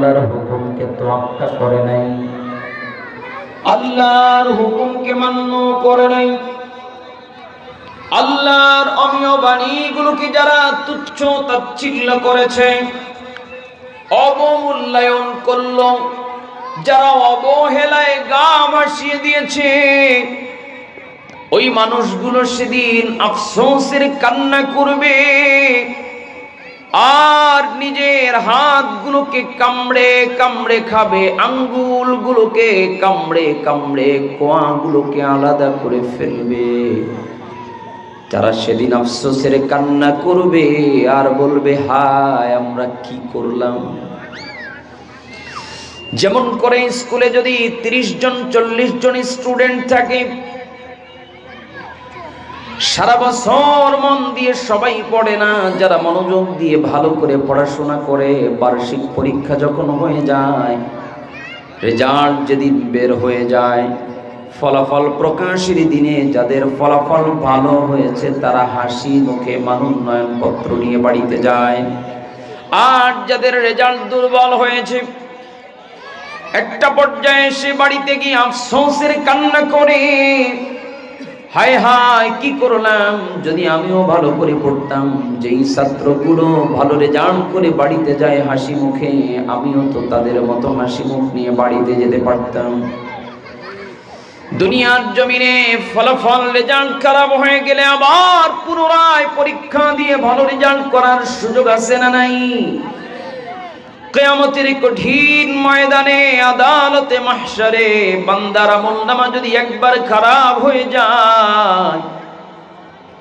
আল্লাহর হুকুমকে তোয়াক্কা করে নাই। আল্লাহর হুকুমকে মান্য করে নাই। আল্লাহর অমীয় বাণীগুলোকে যারা তুচ্ছ তাচ্ছিল্য করেছে, অবমূল্যায়ন করল। যারা অবহেলায় গা ভাসিয়ে দিয়েছে, ওই মানুষগুলো সেদিন আফসোসের কান্না করবে। আর নিজের হাতগুলোকে কামড়ে কামড়ে খাবে, আঙ্গুলগুলোকে কামড়ে কামড়ে, কোয়াগুলোকে আলাদা করে ফেলবে। তারা সেদিন আফসোসের কান্না করবে আর বলবে, হায়, আমরা কি করলাম? যেমন করে স্কুলে যদি তিরিশ জন, চল্লিশ জন স্টুডেন্ট থাকে সারা বছর মন দিয়ে সবাই পড়ে না, যারা মনোযোগ দিয়ে ভালো করে পড়াশোনা করে, বার্ষিক পরীক্ষা যখন হয়ে যায় রেজাল্ট যেদিন বের হয়ে যায়, ফলাফল প্রকাশের দিনে যাদের ফলাফল ভালো হয়েছে, তারা হাসি মুখে মানোন্নয়ন পত্র নিয়ে বাড়িতে যায়। আর যাদের রেজাল্ট দুর্বল হয়েছে, একটা পর্যায়ে সে বাড়িতে গিয়ে আফসোসের কান্না করে হায় হায়, কি করলাম? যদি আমিও ভালো করে পড়তাম, যেই ছাত্রগুলো ভালো রেজাল্ট করে বাড়িতে যায় হাসি মুখে, আমিও তো তাদের মতো হাসি মুখ নিয়ে বাড়িতে যেতে পারতাম। দুনিয়ার জমিনে ফলাফল রেজাল্ট খারাপ হয়ে গেলে আবার পুনরায় পরীক্ষা দিয়ে ভালো রেজাল্ট করার সুযোগ আছে না নাই? কেয়ামতের কঠিন ময়দানে, আদালতে, মাহশারে বান্দার আমলনামা যদি একবার খারাপ হয়ে যায়,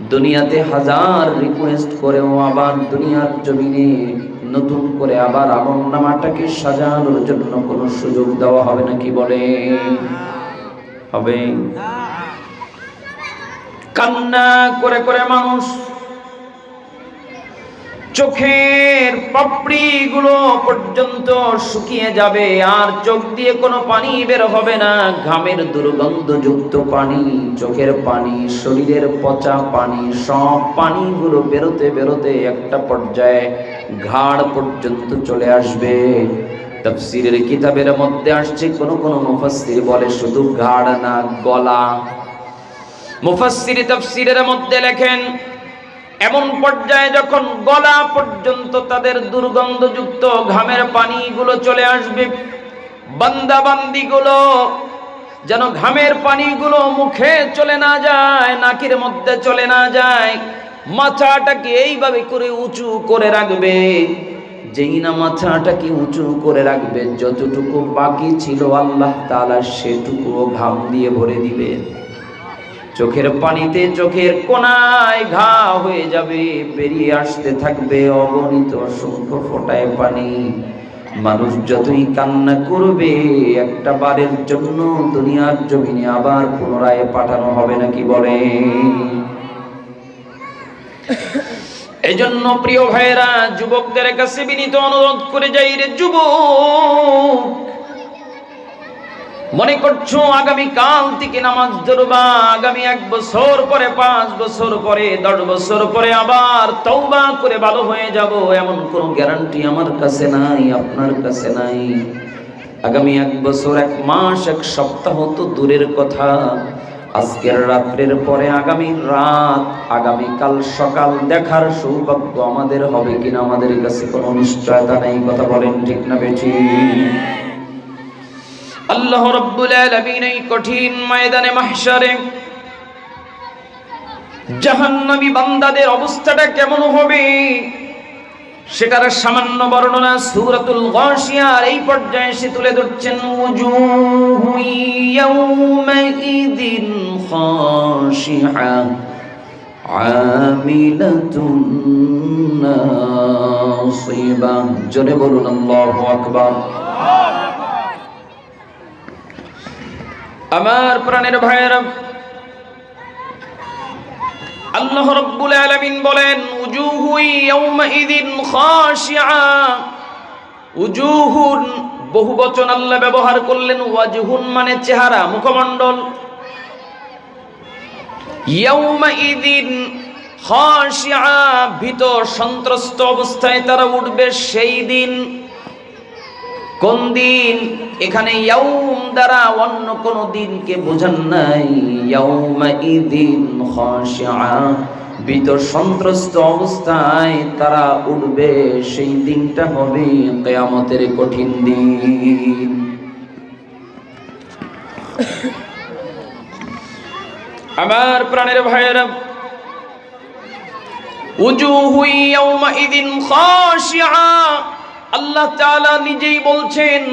দুনিয়াতে হাজার রিকোয়েস্ট করেও আবার দুনিয়ার জমিনে নতুন করে আবার আমলনামাটাকে সাজানোর জন্য কোনো সুযোগ দেওয়া হবে নাকি বলে? হবে। কান্না করে করে মানুষ চোখের পাপড়িগুলো পর্যন্ত শুকিয়ে যাবে, আর চোখ দিয়ে কোনো পানি বের হবে না। ঘামের দুর্গন্ধযুক্ত পানি, চোখের পানি, শরীরের পচা পানি, সব পানিগুলো বেরোতে বেরোতে একটা পর্যায়ে ঘাড় পর্যন্ত চলে আসবে। তফসিরের কিতাবের মধ্যে আসছে, কোনো কোনো মুফাসসির বলে শুধু ঘাড় না, গলা। মুফাসসির তফসিরের মধ্যে লেখেন এমন পর্যায়ে যখন গলা পর্যন্ত তাদের দুর্গন্ধযুক্ত ঘামের পানিগুলো চলে আসবে বান্দা বান্দিগুলো যেন ঘামের পানিগুলো মুখে চলে না যায়, নাকের মধ্যে চলে না যায়, মাথাটাকে এইভাবে করে উঁচু করে রাখবে। যেই না মাথাটাকে উঁচু করে রাখবে, যতটুকু বাকি ছিল আল্লাহ তাআলা সেটুকুও ঘাম দিয়ে ভরে দিবে। চোখের পানিতে চোখের কোনায় ঘা হয়ে যাবে বেরিয়ে আসতে থাকবে অগণিত অসংখ্য ফোটায় পানি। মানুষ যতই কান্না করবে, একটা বারের জন্য দুনিয়ার জমিনে আবার পুনরায় পাঠানো হবে নাকি বলে? এজন্য প্রিয় ভাইরা যুবকদের কাছে বিনীত অনুরোধ করে যাই রে যুবক। মনে করছ আগামী কাল থেকে নামাজ ধরবা? আগামী এক বছর পরে, পাঁচ বছর পরে, দশ বছর পরে আবার তওবা করে ভালো হয়ে যাব, এমন কোনো গ্যারান্টি আমার কাছে নাই, আপনার কাছে নাই। আগামী এক বছর, এক মাস, এক সপ্তাহ তো দূরের কথা। আজকের রাত্রের পরে আগামী রাত আগামী কাল সকাল দেখার সৌভাগ্য আমাদের হবে কিনা আমাদের কাছে কোনো নিশ্চয়তা নেই, কথা বলেন ঠিক না বেঠি আল্লাহ রব্বুল আলামিন এই কঠিন ময়দানে, মাহশারে জাহান্নামী বান্দাদের অবস্থাটা কেমন হবে? সেটার সামান্য বর্ণনা সূরাতুল গাশিয়ার এই পর্যায়ে সে তুলে ধরছেন, উজুহু ইয়াউমাইদিন খাশিআ আমিলাতুন নাসিবা। জোরে বলুন, আল্লাহু আকবার। আমার প্রাণের ভাইয়েরা, আল্লাহ রব্বুল আলামিন বলেন, উজুহু ইয়াউমাইদিন খাশিআ উজুহুন, বহু বচন আল্লাহ ব্যবহার করলেন, ওয়াজহুন মানে চেহারা, মুখমণ্ডল। ইয়াউমাইদিন খাশিআ ভীত সন্ত্রস্ত অবস্থায় তারা উঠবে, সেই দিন কোন দিন? এখানে ইয়াউম দ্বারা অন্য কোন দিনকে বোঝান নাই। ইয়াউমা ইদিন খাশিআ। বিত সন্ত্রস্ত অবস্থায় তারা উঠবে, সেই দিনটা হবে কেয়ামতের কঠিন দিন। আমার প্রাণের ভাইয়েরা উজুহু ইয়াউমাইদিন খাশিআ। আল্লাহ তাআলা নিজেই বলছেন,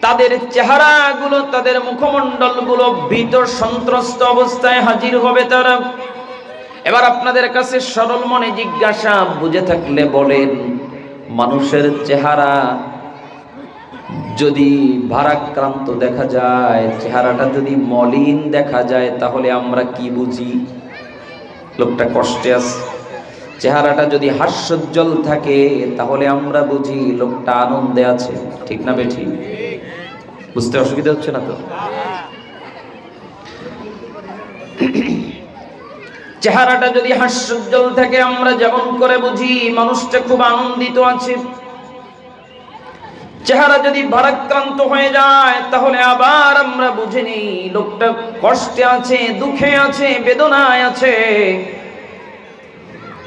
তাদের চেহারাগুলো, তাদের মুখমণ্ডলগুলো ভীত সন্ত্রস্ত অবস্থায় হাজির হবে তারা। এবার আপনাদের কাছে সরল মনে জিজ্ঞাসা, বুঝে থাকলে বলেন, মানুষের চেহারা যদি ভারাক্রান্ত দেখা যায়, চেহারাটা যদি মলিন দেখা যায়, তাহলে আমরা কি বুঝি? লোকটা কষ্টে আছে। চেহারাটা যদি হাস্যোজ্জ্বল থাকে, তাহলে আমরা বুঝি লোকটা আনন্দে আছে। ঠিক না বেঠি? বুঝতে অসুবিধা হচ্ছে না তো? চেহারাটা যদি হাস্যোজ্জ্বল থাকে, আমরা যেমন করে বুঝি, মানুষটা খুব আনন্দিত আছে। চেহারা যদি ভারাক্রান্ত হয়ে যায়, তাহলে আবার আমরা বুঝে নিই, লোকটা কষ্টে আছে, দুঃখে আছে, বেদনায় আছে।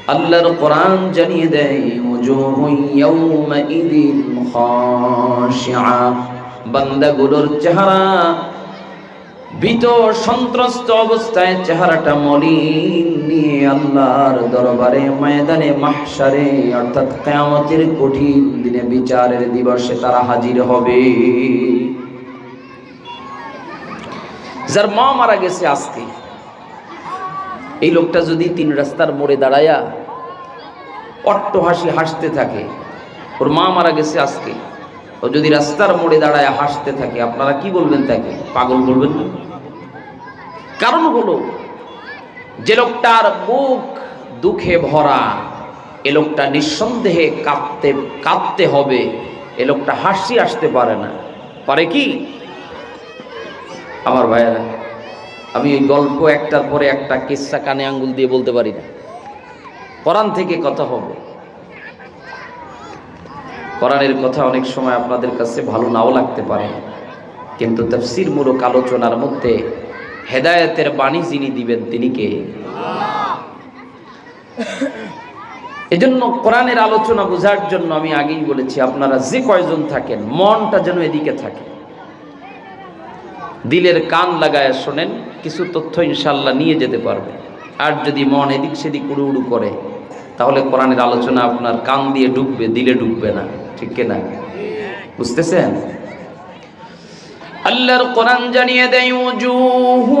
আল্লাহর কোরআন জানিয়ে দেয় বান্দাগুলোর চেহারা, ভীত, সন্ত্রস্ত অবস্থায় চেহারাটা মলিন নিয়ে আল্লাহর দরবারে, ময়দানে, মাহশারে, অর্থাৎ কিয়ামতের কঠিন দিনে বিচারের দিবসে তারা হাজির হবে। যার মা মারা গেছে আজকে এই লোকটা যদি তিন রাস্তার মোড়ে দাঁড়ায়া অট্ট হাসি হাসতে থাকে, ওর মা মারা গেছে আজকে, ও যদি রাস্তার মোড়ে দাঁড়ায় হাসতে থাকে, আপনারা কি বলবেন তাকে? পাগল বলবেন না? কারণ হলো, যে লোকটার মুখ দুঃখে ভরা, এ লোকটা নিঃসন্দেহে কাঁদতে কাঁদতে হবে, এ লোকটা হাসি আসতে পারে না। পারে কি? আমার ভাইয়েরা আমি গল্প একটার পরে একটা কিস্সা কানে আঙ্গুল দিয়ে বলতে পারি না। কোরআন থেকে কথা হবে। কোরআনের কথা অনেক সময় আপনাদের কাছে ভালো নাও লাগতে পারে, কিন্তু তফসির মূলক আলোচনার মধ্যে হেদায়েতের বাণী যিনি দিবেন তিনি কে? এজন্য কোরআনের আলোচনা বোঝার জন্য আমি আগেই বলেছি, আপনারা যে কয়জন থাকেন, মনটা যেন এদিকে থাকে। দিলের কান লাগায় শোনেন, কিছু তথ্য ইনশাল্লাহ নিয়ে যেতে পারবে। আর যদি মন এদিক সেদিক উড়ু উড়ু করে, তাহলে কোরআনের আলোচনা আপনার কান দিয়ে ডুববে দিলে ডুববে না। ঠিক কিনা বুঝতেছেন? আল্লাহর কোরআন জানিয়ে দেয়, উজুহু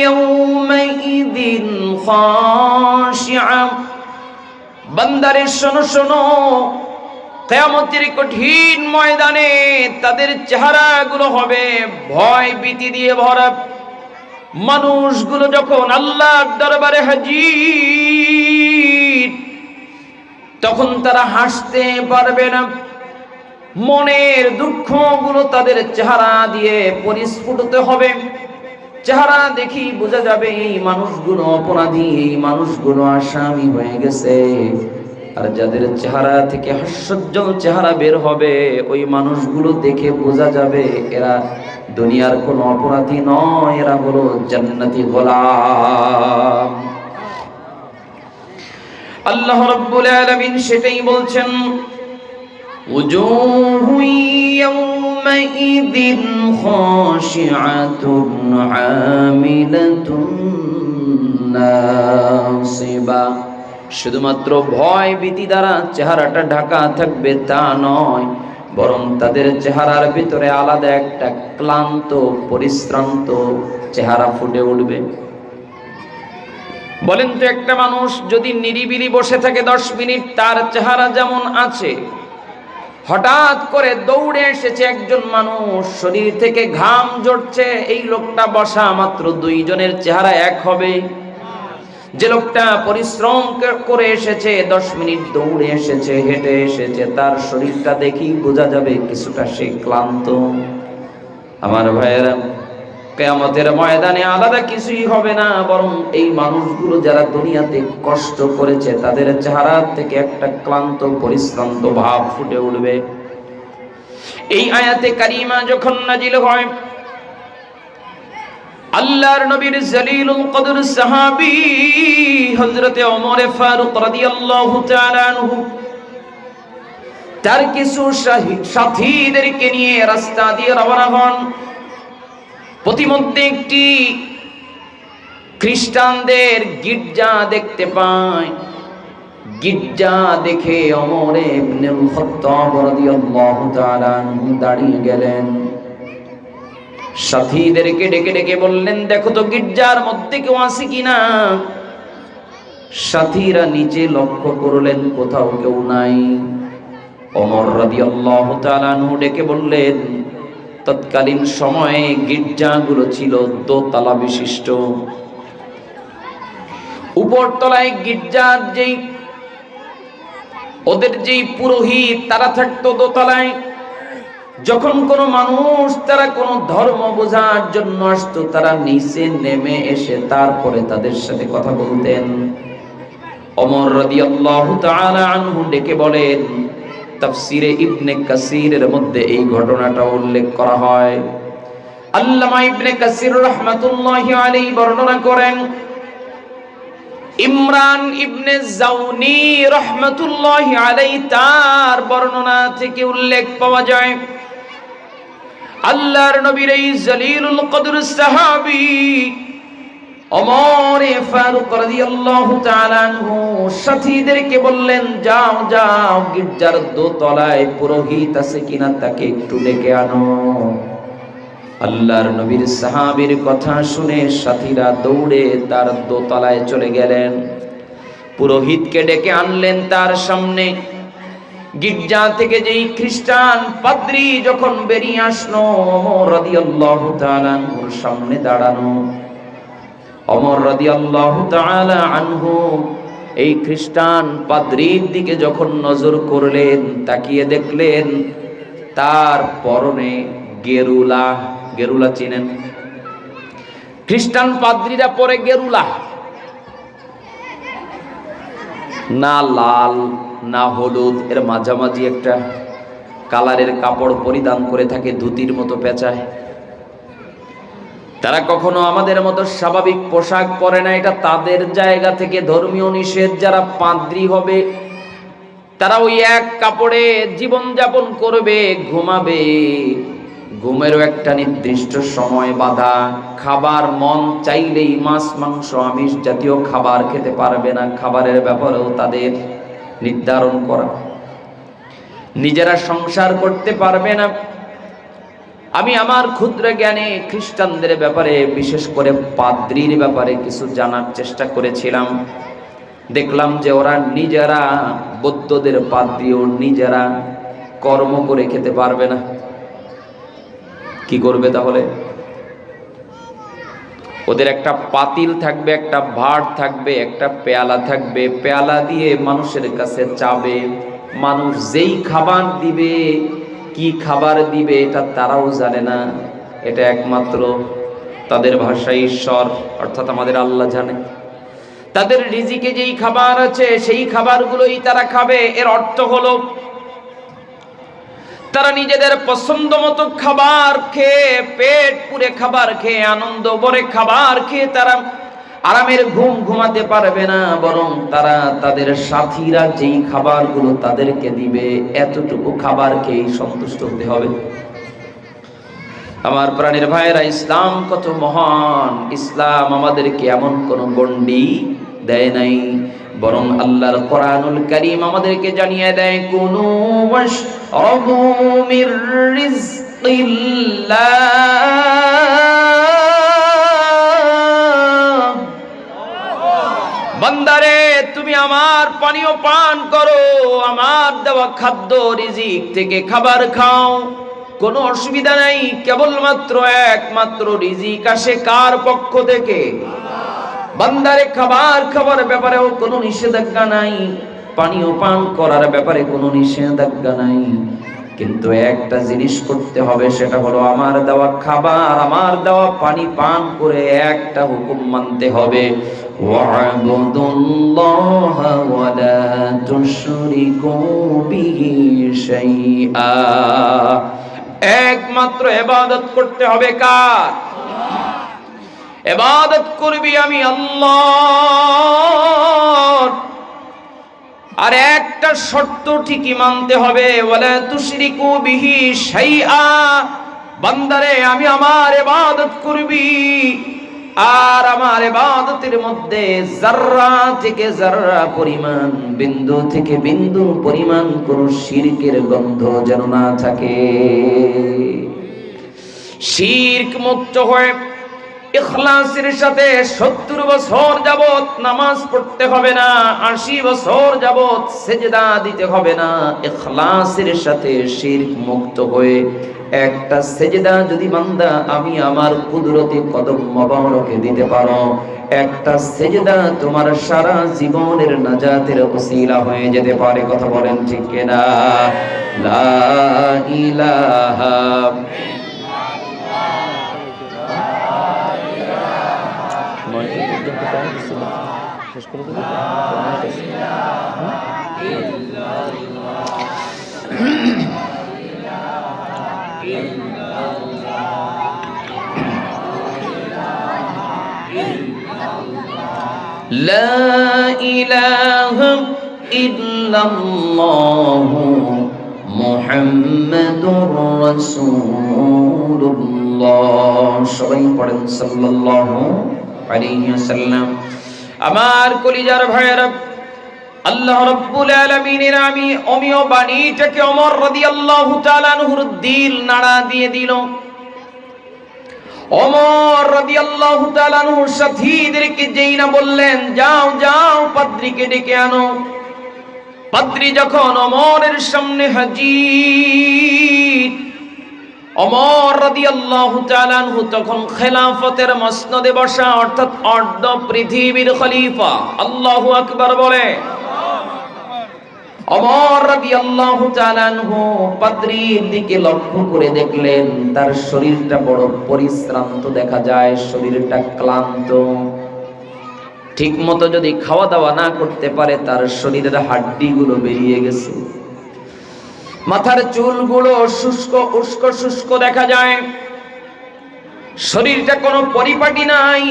ইয়াউমাইদিন বান্দারে শোনো শোনো কেয়ামতের কঠিন ময়দানে তাদের চেহারাগুলো হবে ভয় ভীতি দিয়ে ভরা মানুষগুলো যখন আল্লাহর দরবারে হাজির, তখন তারা হাসতে পারবে না। মনের দুঃখগুলো তাদের চেহারা দিয়ে পরিস্ফুটিত হবে। চেহারা দেখি বোঝা যাবে এই মানুষগুলো অপরাধী, এই মানুষগুলো আসামি হয়ে গেছে। আর যাদের চেহারা থেকে হাস্যজ্জ্বল চেহারা বের হবে, ওই মানুষগুলো দেখে বোঝা যাবে এরা দুনিয়ার কোনো অপরাধী নয়, এরা হলো জান্নাতি গোলাম। আল্লাহ রব্বুল আলামিন সেটাই বলছেন উজুহুই ইয়াউমাইদিন খাশিআতুন আমিলাতুন নাসিবা। শুধুমাত্র ভয় ভীতি দ্বারা চেহারাটা ঢাকা থাকবে তা নয়, বরং তাদের চেহারার ভিতরে আলাদা একটা ক্লান্ত, পরিশ্রান্ত চেহারা ফুটে উঠবে। বলেন তো একটা মানুষ যদি নিরিবিলি বসে থাকে দশ মিনিট, তার চেহারা যেমন আছে, হঠাৎ করে দৌড়ে এসেছে একজন মানুষ, শরীর থেকে ঘাম জড়ছে এই লোকটা বসা মাত্র দুইজনের চেহারা এক হবে। যে লোকটা পরিশ্রম করে এসেছে, দশ মিনিট দৌড়ে এসেছে, হেঁটে এসেছে, তার শরীরটা দেখেই বোঝা যাবে কিছুটা সে ক্লান্ত। আমার ভাইয়েরা, কেয়ামতের ময়দানে আলাদা কিছুই হবে না, বরং এই মানুষগুলো যারা দুনিয়াতে কষ্ট করেছে, তাদের চেহারা থেকে একটা ক্লান্ত, পরিশ্রান্ত ভাব ফুটে উঠবে। এই আয়াতে কারিমা যখন নাজিল হয় আল্লাহর নবীর জলিলুল কদর সাহাবী হযরতে ওমর ফারুক রাদিয়াল্লাহু তাআলা আনহু। তার কিছু সাথীদেরকে নিয়ে রাস্তা দিয়ে রওনা হন। প্রতিমধ্যে একটি খ্রিস্টানদের গির্জা দেখতে পায়। গির্জা দেখে অমর ইবনুল খাত্তাব রাদিয়াল্লাহু তাআলা দাঁড়িয়ে গেলেন। সাথীদেরকে ডেকে ডেকে বললেন, দেখো তো গির্জার মধ্যে কেউ আছে কিনা? সাথীরা নিচে লক্ষ্য করলেন, কোথাও কেউ নাই। অমর রাদিয়াল্লাহু তাআলা আনহু ডেকে বললেন, তৎকালীন সময়ে গির্জাগুলো ছিল দোতলা বিশিষ্ট। উপরতলায় গির্জার যেই, ওদের যেই পুরোহিত, তারা থাকতো দোতলায়। যখন কোনো মানুষ তারা কোনো ধর্ম বোঝার জন্য আসতো, তারা নিচে নেমে এসে তারপরে তাদের সাথে কথা বলতেন। অমর রাদিয়াল্লাহু তাআলা ডেকে বলেন, তাফসিরে ইবনে কাসিরের মধ্যে এই ঘটনাটা উল্লেখ করা হয়। আল্লামা ইবনে কাসির রাহমাতুল্লাহি আলাইহি বর্ণনা করেন, ইমরান ইবনে জাউনি রহমতুল্লাহি আলাইহি তার বর্ণনা থেকে উল্লেখ পাওয়া যায় আল্লাহর নবীর এই জলিলুল কদর সাহাবী ওমর ফারুক রাদিয়াল্লাহু তাআলা আনহু সাথীদেরকে বললেন, যাও যাও, গির্জার দোতলায় পুরোহিত আছে কিনা তাকে একটু ডেকে আনো। আল্লাহর নবীর সাহাবীর কথা শুনে সাথীরা দৌড়ে তার দোতলায় চলে গেলেন। পুরোহিতকে ডেকে আনলেন তার সামনে। গির্জা থেকে যেই খ্রিস্টান পাদ্রী যখন বেরিয়ে আসলো, রাদিয়াল্লাহু তাআলা সামনে দাঁড়ানো। অমর রাদিয়াল্লাহু তাআলা আনহু এই খ্রিস্টান পাদ্রীর দিকে যখন নজর করলেন, তাকিয়ে দেখলেন, তার পরনে গেরুলা গেরুলা চিনেন। খ্রিস্টান পাদ্রীরা পরে গেরুলা, না লাল। না হলুদ, এর মাঝামাঝি একটা কালারের কাপড় পরিধান করে থাকে ধুতির মতো পেঁচায়। তারা কখনো আমাদের মতো স্বাভাবিক পোশাক পরে না, এটা তাদের জায়গা থেকে ধর্মীয় নিষেধ, যারা পাদ্রি হবে, তারা ওই এক কাপড়ে জীবন যাপন করবে, ঘুমাবে। ঘুমেরও একটা নির্দিষ্ট সময় বাধা। খাবার মন চাইলেই মাছ, মাংস, আমিষ জাতীয় খাবার খেতে পারবে না। খাবারের ব্যাপারেও তাদের নির্ধারণ করা। নিজেরা সংসার করতে পারবে না। আমি আমার ক্ষুদ্র জ্ঞানে খ্রিস্টানদের ব্যাপারে, বিশেষ করে পাদ্রির ব্যাপারে কিছু জানার চেষ্টা করেছিলাম। দেখলাম যে ওরা নিজেরা বৌদ্ধদের পাদ্রিও নিজেরা কর্ম করে খেতে পারবে না। কি করবে তাহলে? ওদের একটা পাতিল থাকবে, একটা ভাট থাকবে, একটা পেয়ালা থাকবে। পেয়ালা দিয়ে মানুষের কাছে চাবে। মানুষ যেই খাবার দিবে, কি খাবার দিবে এটা তারাও জানে না। এটা একমাত্র তাদের ভাষা ঈশ্বর, অর্থাৎ আমাদের আল্লাহ জানে। তাদের রিজিকে যেই খাবার আছে, সেই খাবারগুলোই তারা খাবে। এর অর্থ হলো তারা নিজেদের পছন্দ মতো খাবার খেয়ে, পেট পুরে খাবার খেয়ে, আনন্দ ভরে খাবার খেয়ে তারা আরামের ঘুম ঘুমাতে পারবে না, বরং তারা তাদের সাথীরা যেই খাবারগুলো তাদেরকে দিবে, এতটুকু খাবার খেয়েই সন্তুষ্ট হতে হবে। আমার প্রাণের ভাইয়েরা, ইসলাম কত মহান, ইসলাম আমাদেরকে এমন কোন গন্ডি দেয় নাই। বরং আল্লাহর কোরআনুল করিম আমাদেরকে জানিয়ে দেয়, কোন বান্দারে, তুমি আমার পানীয় পান করো, আমার দেওয়া খাদ্য রিজিক থেকে খাবার খাও। কোনো অসুবিধা নাই, কেবলমাত্র একমাত্র রিজিক আসে কার পক্ষ থেকে? বান্দারে খাবার খাবার ব্যাপারেও কোনো নিষেধাজ্ঞা নাই। পানীয় পান করার ব্যাপারে কোনো নিষেধাজ্ঞা নাই। কিন্তু একটা জিনিস করতে হবে, সেটা হলো আমার দেওয়া খাবার, আমার দেওয়া পানি পান করে একটা হুকুম মানতে হবে। একমাত্র এবাদত করতে হবে কার? এবাদত করবি আমি আল্লাহ আর একটা শর্ত ঠিকই মানতে হবে, ওয়ালা তুশরিকু বিহি শাইআ। বান্দারে, আমি আমার এবাদত করবি। আর আমার এবাদতের মধ্যে জাররা থেকে জাররা পরিমাণ, বিন্দু থেকে বিন্দু পরিমাণ কোন শিরকের গন্ধ যেন না থাকে। শিরক মুক্ত হয়ে ইখলাসের সাথে সত্তর বছর যাবত নামাজ পড়তে হবে না, আশি বছর যাবত সেজদা দিতে হবে না। ইখলাসের সাথে শিরক মুক্ত হয়ে একটা সেজদা যদি বান্দা, আমি আমার কুদরতি কদম মোবারকে দিতে পারো। একটা সেজদা তোমার সারা জীবনের নাজাতের ওসিলা হয়ে যেতে পারে, কথা বলেন ঠিক কিনা? লা ইলাহা শেষ করে দেবে তো? কমে গেছে। لا إله إلا الله محمد رسول الله সবাই পড়েন সাল্লাল্লাহু আলাইহি ওয়াসাল্লাম আমার কলিজার ভাইয়েরা আল্লাহ রাব্বুল আলামিনের আমি অমিয় বাণীটাকে ওমর রাদিয়াল্লাহু তাআলা আনহুর দিল নাড়া দিয়ে দিল। ওমর রাদিয়াল্লাহু তাআলা আনহু সাথীদেরকে যেই না বললেন, যাও যাও, পাদ্রীকে ডেকে আনো। পাদ্রী যখন ওমরের সামনে হাজির বসা, অর্থাৎ পৃথিবীর খলিফা। অমর দিকে লক্ষ্য করে দেখলেন, তার শরীরটা বড় পরিশ্রান্ত দেখা যায়, শরীরটা ক্লান্ত। ঠিক মতো যদি খাওয়া দাওয়া না করতে পারে, তার শরীরের হাড্ডিগুলো বেরিয়ে গেছে। মাথার চুলগুলো শুষ্ক উস্কো শুষ্ক দেখা যায়। শরীরটা কোনো পরিপাটি নাই।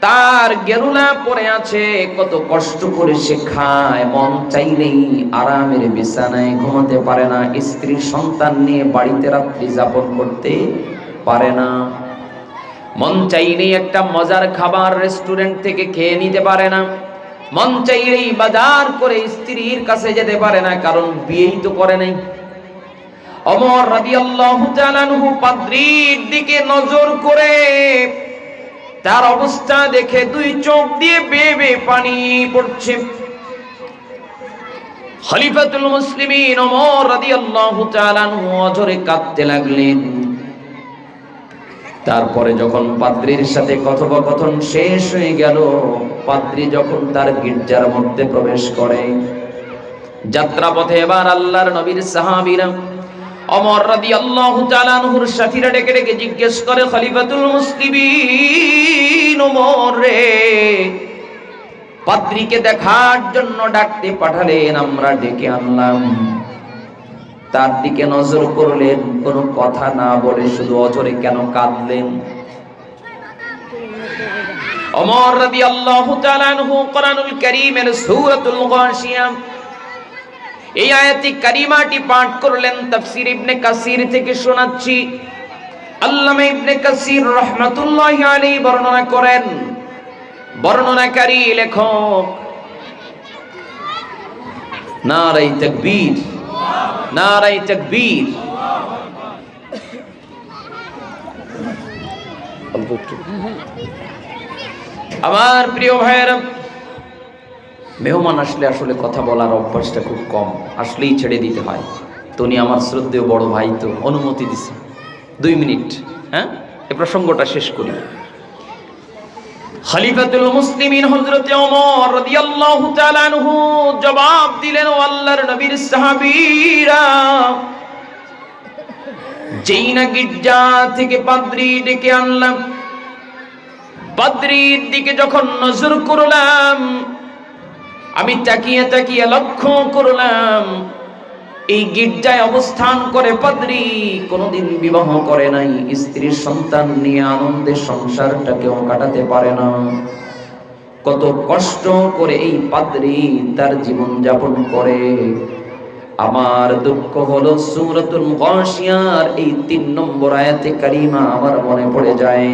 তার গেরুলা পরে আছে, কত কষ্ট করে সে খায়। মন চাইলেই আরামের বিছানায় ঘুমাতে পারে না। স্ত্রী সন্তান নিয়ে বাড়িতে রাত্রি যাপন করতে পারে না। মন চাইলেই একটা মজার খাবার রেস্টুরেন্ট থেকে খেয়ে নিতে পারে না। মন চাইলেই বাজার করে স্ত্রীর কাছে যেতে পারে না, কারণ বিয়েই তো করে নাই। অমর রাদিয়াল্লাহু তাআলা আনহু পাদ্রীর দিকে নজর করে তার অবস্থা দেখে দুই চোখ দিয়ে বেয়ে পানি পড়ছে। খলিফাতুল মুসলিমিন ওমর রাদিয়াল্লাহু তাআলা আনহু অঝরে কাঁদতে লাগলেন। তারপরে যখন পাদ্রীর সাথে কথোপকথন শেষ হয়ে গেল, পাদ্রী যখন তার গির্জার মধ্যে প্রবেশ করে, যাত্রাপথে এবার আল্লাহর নবীর সাহাবীরা অমর রাদিয়াল্লাহু তাআলা আনহুর সাথীরা ডেকে ডেকে জিজ্ঞেস করে, খলিফাতুল মুসলিমিন ওমর রে, পাদ্রীকে দেখার জন্য ডাকতে পাঠালেন, আমরা ডেকে আনলাম। তার দিকে নজর করলেন কোনো কথা না বলে শুধু অজরে কেন কাঁদলেন। তাআলা আনহু কোরআনুল কারীমের সূরাতুল এই আয়াতি পাঠ করলেন ইবনে কাসির থেকে শোনাচ্ছি। ইবনে কাসির বর্ণনা করেন। বর্ণনাকারী লেখক। নারাই তাকবীর। নারাই তাকবীর। আমার প্রিয় ভাইয়েরা, মেহমান আসলে আসলে কথা বলার অভ্যাসটা খুব কম, আসলেই ছেড়ে দিতে হয়। তো উনি আমার শ্রদ্ধেয় বড় ভাই তো অনুমতি দিছে। দুই মিনিট হ্যাঁ? এ প্রসঙ্গটা শেষ করি। খলিফাতুল মুসলিমিন হযরতে ওমর রাদিয়াল্লাহু তাআলা আনহু জবাব দিলেন, ও আল্লাহর নবীর সাহাবীরা, যেই না গির্জা থেকে পাদ্রী ডেকে আনলাম পাদ্রীর দিকে যখন নজর করলাম, আমি তাকিয়ে তাকিয়ে লক্ষ্য করলাম এই গির্জায় অবস্থান করে পাদ্রি কোনোদিন বিবাহ করে নাই স্ত্রীর সন্তান নিয়ে আনন্দে সংসারটাকেও কাটাতে পারে না কত কষ্ট করে এই পাদ্রি তার জীবন যাপন করে আমার দুঃখ হলো সুরতুল গাশিয়ার এই তিন নম্বর আয়াতে কারিমা আমার মনে পড়ে যায়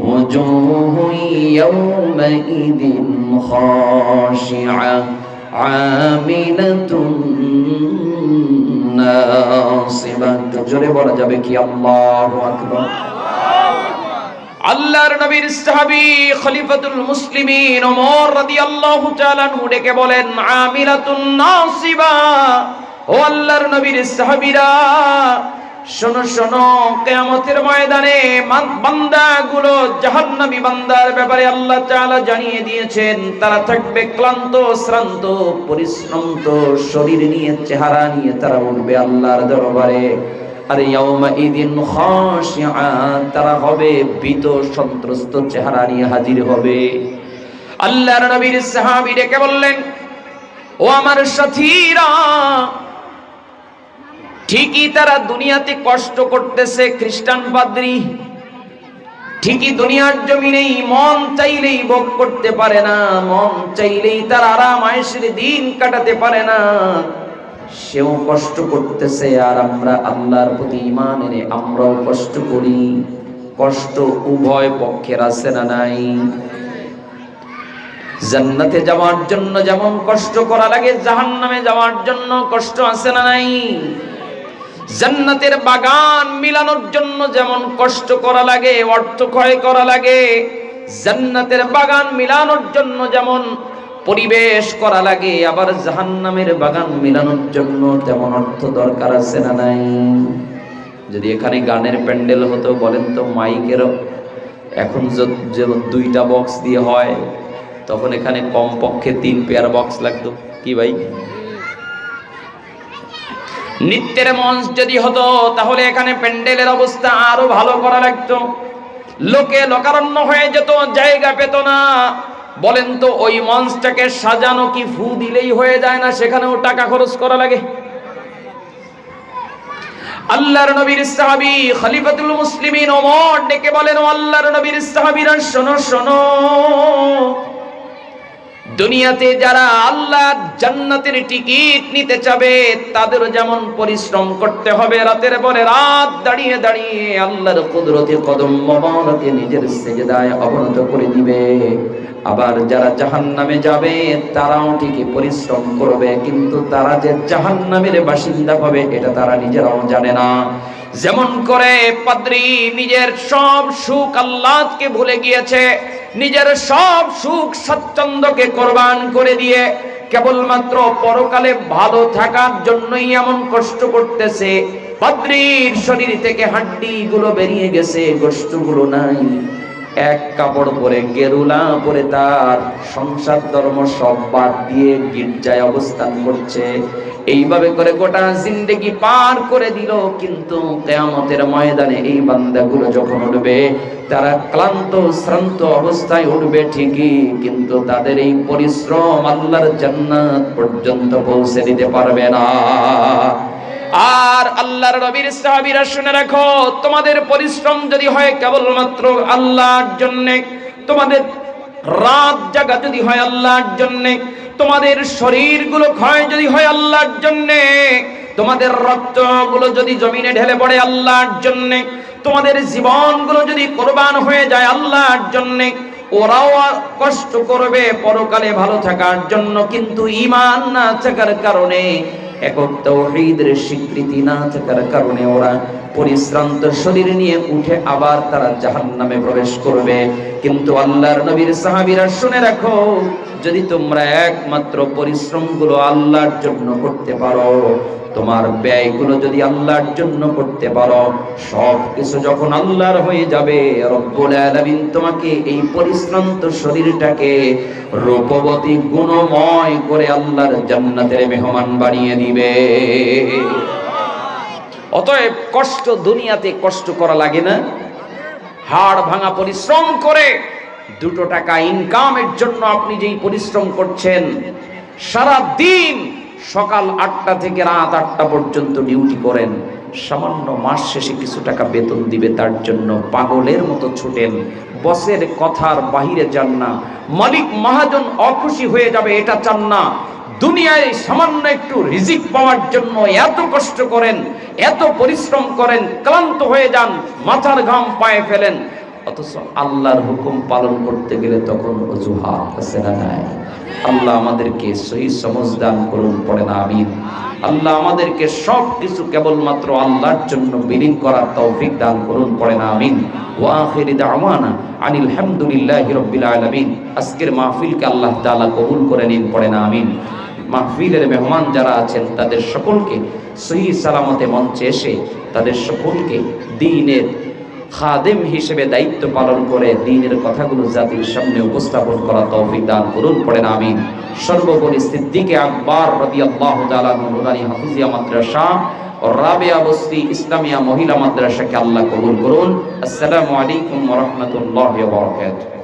وجوه يومئذ خاشعة আমিলাতুন নাসিবাত। জোরে বলা যাবে কি? আল্লাহ আকবার। আল্লাহর নবীর সাহাবী খলিফাতুল মুসলিমিন ওমর রাদিয়াল্লাহু তাআলা আনহু ডেকে বলেন, আমিলাতুন নাসিবা। ও আল্লাহর নবীর সাহাবীরা শোনো শোনো, কিয়ামতের ময়দানে বান্দাগুলো জাহান্নামী বান্দার ব্যাপারে আল্লাহ তাআলা জানিয়ে দিয়েছেন। তারা থাকবে ক্লান্ত, শ্রান্ত পরিশ্রান্ত শরীর নিয়ে, চেহারা নিয়ে তারা উঠবে আল্লাহর দরবারে। আর ইয়াউমা ইদিন খাশিআ, তারা হবে ভীত, সন্ত্রস্ত, চেহারা নিয়ে হাজির হবে। আল্লাহর নবীর সাহাবী ডেকে বললেন, ও আমার সাথীরা ঠিকই তারা দুনিয়াতে কষ্ট করতেছে, খ্রিস্টান পাদ্রী। ঠিকই দুনিয়ার জমিনেই মন চাইলেই ভোগ করতে পারে না, মন চাইলেই তার আরাম আয়েসের দিন কাটাতে পারে না। সেও কষ্ট করতেছে আর আমরা আল্লাহর প্রতি ইমান এনে আমরাও কষ্ট করি। কষ্ট উভয় পক্ষের আছে না নাই? জান্নাতে যাওয়ার জন্য যেমন কষ্ট করা লাগে, জাহান্নামে যাওয়ার জন্য কষ্ট আছে না নাই? জান্নাতের বাগান মিলানোর জন্য যেমন কষ্ট করা লাগে, অর্থ ক্ষয় করা লাগে, জান্নাতের বাগান মিলানোর জন্য যেমন পরিবেশ করা লাগে, আবার জাহান্নামের বাগান মিলানোর জন্য তেমন অর্থ দরকার আছে না নাই? যদি এখানে গানের প্যান্ডেল হতো, বলেন তো মাইকেরও এখন য- দুইটা বক্স দিয়ে হয়, তখন এখানে কমপক্ষে তিন পেয়ার বক্স লাগতো। কি ভাই? নৃত্যের মঞ্চ যদি হতো, তাহলে এখানে প্যান্ডেলের অবস্থা আরও ভালো করা লাগতো। লোকে লোকারণ্য হয়ে যেত, জায়গা পেত না। বলেন তো, ওই মঞ্চটাকে সাজানো কি ফু দিলেই হয়ে যায় না? সেখানেও টাকা খরচ করা লাগে। আল্লাহর নবীর সাহাবী খলিফাতুল মুসলিমিন ওমর ডেকে বলেন আল্লাহর নবীর সাহাবীরা, শোনো শোনো। দুনিয়াতে যারা আল্লাহ জান্নাতের টিকিট নিতে চাবে, তাদের যেমন পরিশ্রম করতে হবে রাতের পরে রাত দাঁড়িয়ে দাঁড়িয়ে আল্লাহর কুদরতে কদম মোবারকে নিজের সেজদায় অবনত করে দিবে। আবার যারা জাহান্নামে যাবে, তারাও ঠিকই পরিশ্রম করবে, কিন্তু তারা যে জাহান্নামের বাসিন্দা হবে, এটা তারা নিজেরাও জানে না। যেমন করে পাদ্রি নিজের সব সুখ আল্লাহকে ভুলে গিয়েছে, নিজের সব সুখ স্বচ্ছন্দকে কোরবান করে দিয়ে কেবলমাত্র পরকালে ভালো থাকার জন্যই এমন কষ্ট করতেছে। পাদ্রির শরীর থেকে হাড্ডি গুলো বেরিয়ে গেছে কষ্টগুলো গুলো নাই। এক কাপড় পরে গেরুলা পরে তার সংসার ধর্ম সব বাদ দিয়ে গির্জায় অবস্থান করছে। এইভাবে করে গোটা জিন্দেগি পার করে দিল, কিন্তু কেয়ামতের ময়দানে এই বান্দাগুলো যখন উঠবে, তারা ক্লান্ত, শ্রান্ত অবস্থায় উঠবে ঠিকই, কিন্তু তাদের এই পরিশ্রম আল্লাহর জান্নাত পর্যন্ত পৌঁছে দিতে পারবে না। আর আল্লাহর নবীর সাহাবীরা শুনে রাখো, তোমাদের পরিশ্রম যদি হয় কেবলমাত্র আল্লাহর জন্য, তোমাদের রাত জাগা যদি হয় আল্লাহর জন্য, তোমাদের শরীরগুলো ক্ষয় যদি হয় আল্লাহর জন্য, তোমাদের রক্তগুলো যদি জমিনে ঢেলে পড়ে আল্লাহর জন্য, তোমাদের জীবনগুলো যদি কোরবান হয়ে যায় আল্লাহর জন্য, ওরাও কষ্ট করবে পরকালে ভালো থাকার জন্য, কিন্তু ঈমান না থাকার কারণে একক তৌহিদের স্বীকৃতি না থাকার কারণে ওরা পরিশ্রান্ত শরীর নিয়ে উঠে আবার তারা জাহান্নামে প্রবেশ করবে। কিন্তু আল্লাহর নবীর সাহাবিরা শুনে রাখো যদি তোমরা একমাত্র পরিশ্রমগুলো আল্লাহর জন্য করতে পারো, তোমার ব্যয়গুলো যদি আল্লাহর জন্য করতে পারো সব কিছু যখন আল্লাহর হয়ে যাবে, রব্বুল আলামিন তোমাকে এই পরিশ্রান্ত শরীরটাকে রূপবতী গুণময় করে আল্লাহর জান্নাতের মেহমান বানিয়ে দিবে। অতএব কষ্ট দুনিয়াতে কষ্ট করা লাগে না। হাড় ভাঙা পরিশ্রম করে দুটো টাকা ইনকামের জন্য আপনি যেই পরিশ্রম করছেন সারা দিন সকাল আটটা থেকে রাত আটটা পর্যন্ত ডিউটি করেন, সামান্য মাস শেষে কিছু টাকা বেতন দিবে, তার জন্য পাগলের মতো ছুটেন, বসের কথার বাহিরে যান না, মালিক মহাজন অখুশি হয়ে যাবে, এটা চান না, দুনিয়ায় সামান্য একটু রিজিক পাওয়ার জন্য এত কষ্ট করেন, এত পরিশ্রম করেন, ক্লান্ত হয়ে যান, মাথার ঘাম পায়ে ফেলেন অথচ আল্লাহর হুকুম পালন করতে গেলে তখন অজুহাত আছে না নাই? আল্লাহ আমাদেরকে সহি সমজ দান করুন, পড়ে না, আমিন। আল্লাহ আমাদেরকে সব কিছু কেবলমাত্র আল্লাহর জন্য বিলীন করার তৌফিক দান করুন, পড়ে না, আমিন। ওয়া আখিরি দাওয়ানা আনিল হামদুলিল্লাহি রাব্বিল আলামিন। আজকের মাহফিলকে আল্লাহ তাআলা কবুল করে নিন, পড়ে না, আমিন। মাহফিলের মেহমান যারা আছেন, তাদের সকলকে সহি সালামতে মঞ্চে এসে তাদের সকলকে দিনের খাদেম হিসেবে দায়িত্ব পালন করে দিনের কথাগুলো জাতির সামনে উপস্থাপন করা তৌফিক দান করুন পড়েন আমি সর্বোপরি সিদ্দিকে আকবর রবি আল্লাহ নুরানি হাফিজিয়া মাদ্রাসা রাবেয়া বস্তি ইসলামিয়া মহিলা মাদ্রাসাকে আল্লাহ কবুল করুন। আসসালামু আলাইকুম রহমতুল্লাহ বরকাত